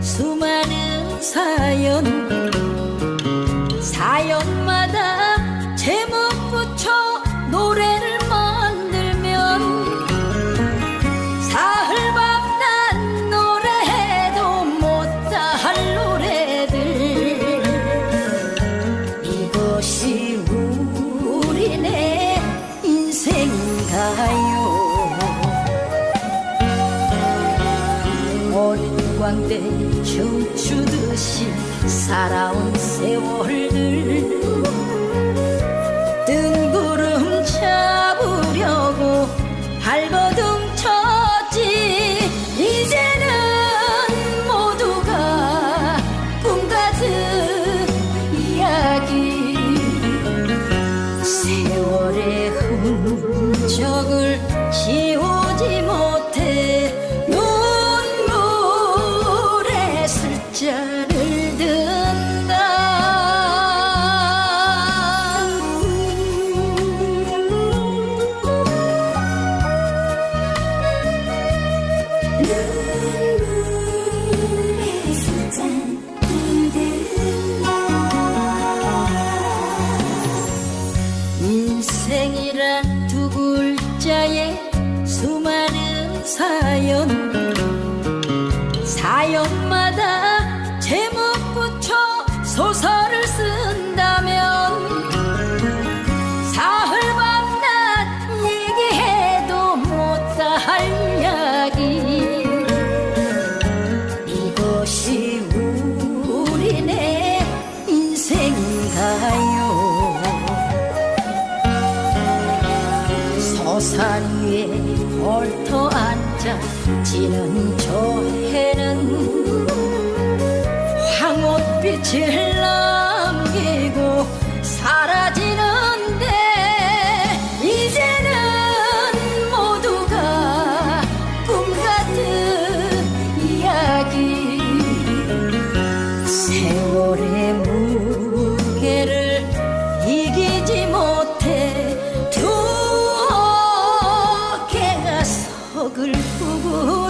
수많은 사연. 사연마다 제목 붙여 노래를 만들면 사흘밤낮 노래해도 못다할 노래들. 이것이 우리네 인생인가요 광대 춤추듯이 살아온 세월들 인생이란 두 글자에 수많은 사연. 사연마다 제목 서산 위에 얽터 앉아 지는 저 해는 황혼빛을 남기고 서글프구